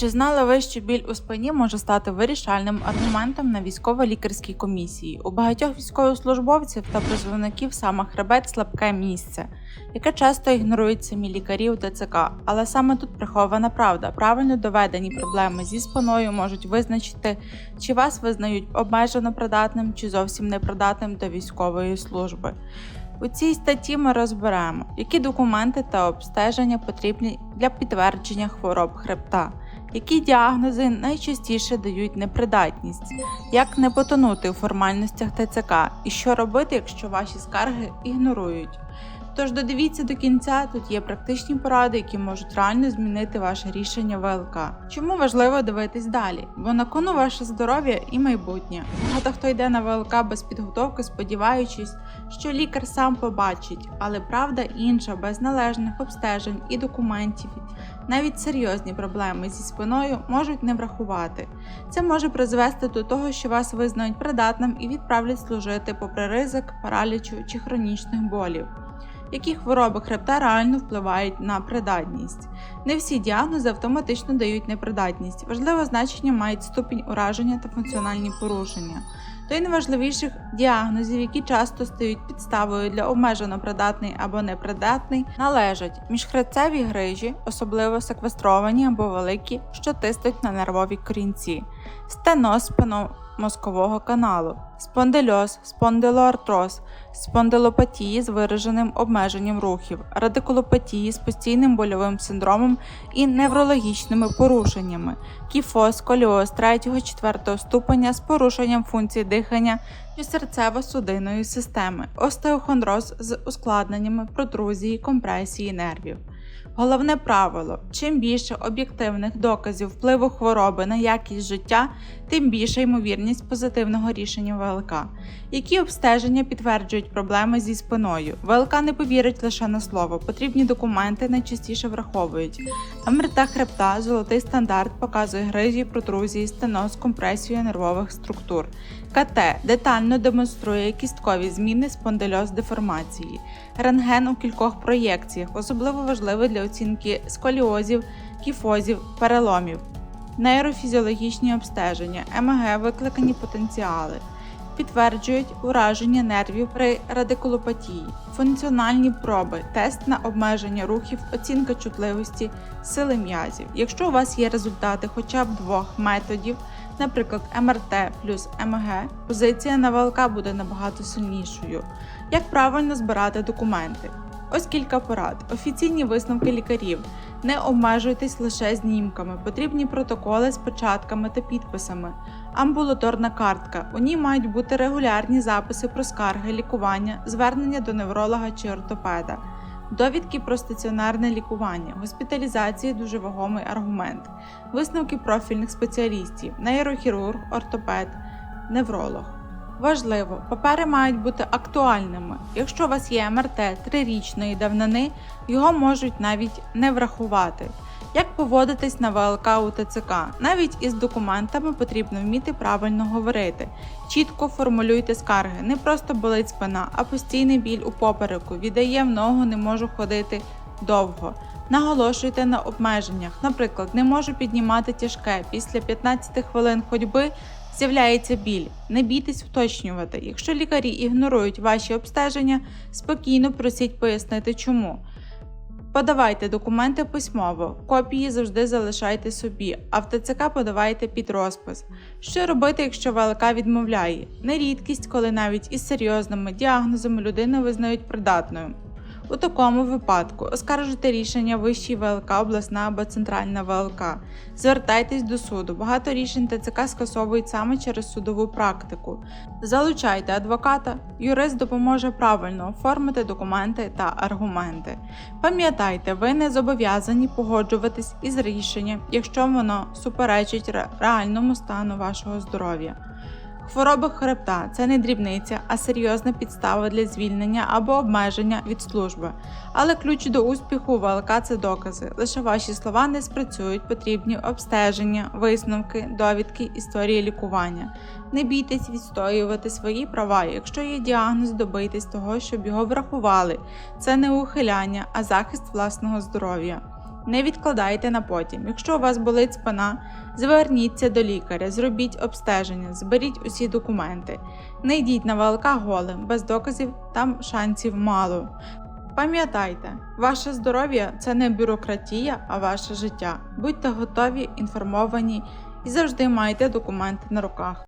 Чи знали ви, що біль у спині може стати вирішальним аргументом на військово-лікарській комісії? У багатьох військовослужбовців та призовників саме хребет слабке місце, яке часто ігнорують самі лікарі у ТЦК. Але саме тут прихована правда. Правильно доведені проблеми зі спиною можуть визначити, чи вас визнають обмежено придатним чи зовсім непридатним до військової служби. У цій статті ми розберемо, які документи та обстеження потрібні для підтвердження хвороб хребта, які діагнози найчастіше дають непридатність, як не потонути у формальностях ТЦК і що робити, якщо ваші скарги ігнорують. Тож додивіться до кінця, тут є практичні поради, які можуть реально змінити ваше рішення ВЛК. Чому важливо дивитись далі? Бо на кону ваше здоров'я і майбутнє. Багато хто йде на ВЛК без підготовки, сподіваючись, що лікар сам побачить, але правда інша, без належних обстежень і документів. Навіть серйозні проблеми зі спиною можуть не врахувати. Це може призвести до того, що вас визнають придатним і відправлять служити попри ризик, паралічу чи хронічних болів. Які хвороби хребта реально впливають на придатність? Не всі діагнози автоматично дають непридатність. Важливе значення мають ступінь ураження та функціональні порушення. До найважливіших діагнозів, які часто стають підставою для обмежено придатний або непридатний, належать міжхребцеві грижі, особливо секвестровані або великі, що тиснуть на нервові корінці, стеноз спинномозкового каналу, спондильоз, спондилоартроз, спондилопатії з вираженим обмеженням рухів, радикулопатії з постійним больовим синдромом і неврологічними порушеннями, кіфоз, сколіоз 3-4 ступеня з порушенням функцій дихання і серцево-судинної системи, остеохондроз з ускладненнями протрузії, компресії нервів. Головне правило: чим більше об'єктивних доказів впливу хвороби на якість життя, тим більша ймовірність позитивного рішення ВЛК. Які обстеження підтверджують проблеми зі спиною? ВЛК не повірить лише на слово, потрібні документи найчастіше враховують. МРТ хребта, золотий стандарт, показує грижі, протрузії, стеноз, компресію нервових структур. КТ детально демонструє кісткові зміни, спондильоз деформації, рентген у кількох проєкціях, особливо важливий для оцінки сколіозів, кіфозів, переломів, нейрофізіологічні обстеження, МГ викликані потенціали. Підтверджують ураження нервів при радикулопатії, функціональні проби, тест на обмеження рухів, оцінка чутливості, сили м'язів. Якщо у вас є результати хоча б двох методів, наприклад, МРТ плюс МГ, позиція на ВЛК буде набагато сильнішою. Як правильно збирати документи? Ось кілька порад. Офіційні висновки лікарів. Не обмежуйтесь лише знімками, потрібні протоколи з початками та підписами, амбулаторна картка. У ній мають бути регулярні записи про скарги, лікування, звернення до невролога чи ортопеда, довідки про стаціонарне лікування, госпіталізації дуже вагомий аргумент, висновки профільних спеціалістів, нейрохірург, ортопед, невролог. Важливо, папери мають бути актуальними. Якщо у вас є МРТ трирічної давнини, його можуть навіть не врахувати. Як поводитись на ВЛК у ТЦК? Навіть із документами потрібно вміти правильно говорити. Чітко формулюйте скарги. Не просто болить спина, а постійний біль у попереку. Віддає в ногу, не можу ходити довго. Наголошуйте на обмеженнях. Наприклад, не можу піднімати тяжке. Після 15 хвилин ходьби з'являється біль. Не бійтесь уточнювати. Якщо лікарі ігнорують ваші обстеження, спокійно просіть пояснити чому. Подавайте документи письмово, копії завжди залишайте собі, а в ТЦК подавайте під розпис. Що робити, якщо ВЛК відмовляє? Не рідкість, коли навіть із серйозними діагнозами людину визнають придатною. У такому випадку оскаржуйте рішення Вищій ВЛК, обласна або центральна ВЛК. Звертайтесь до суду. Багато рішень ТЦК скасовують саме через судову практику. Залучайте адвоката, юрист допоможе правильно оформити документи та аргументи. Пам'ятайте, ви не зобов'язані погоджуватись із рішенням, якщо воно суперечить реальному стану вашого здоров'я. Хвороби хребта це не дрібниця, а серйозна підстава для звільнення або обмеження від служби. Але ключ до успіху ВЛК – це докази. Лише ваші слова не спрацюють, потрібні обстеження, висновки, довідки, історії лікування. Не бійтесь відстоювати свої права. Якщо є діагноз, добийтесь того, щоб його врахували. Це не ухиляння, а захист власного здоров'я. Не відкладайте на потім. Якщо у вас болить спина, зверніться до лікаря, зробіть обстеження, зберіть усі документи. Не йдіть на ВЛК голим, без доказів там шансів мало. Пам'ятайте, ваше здоров'я це не бюрократія, а ваше життя. Будьте готові, інформовані і завжди майте документи на руках.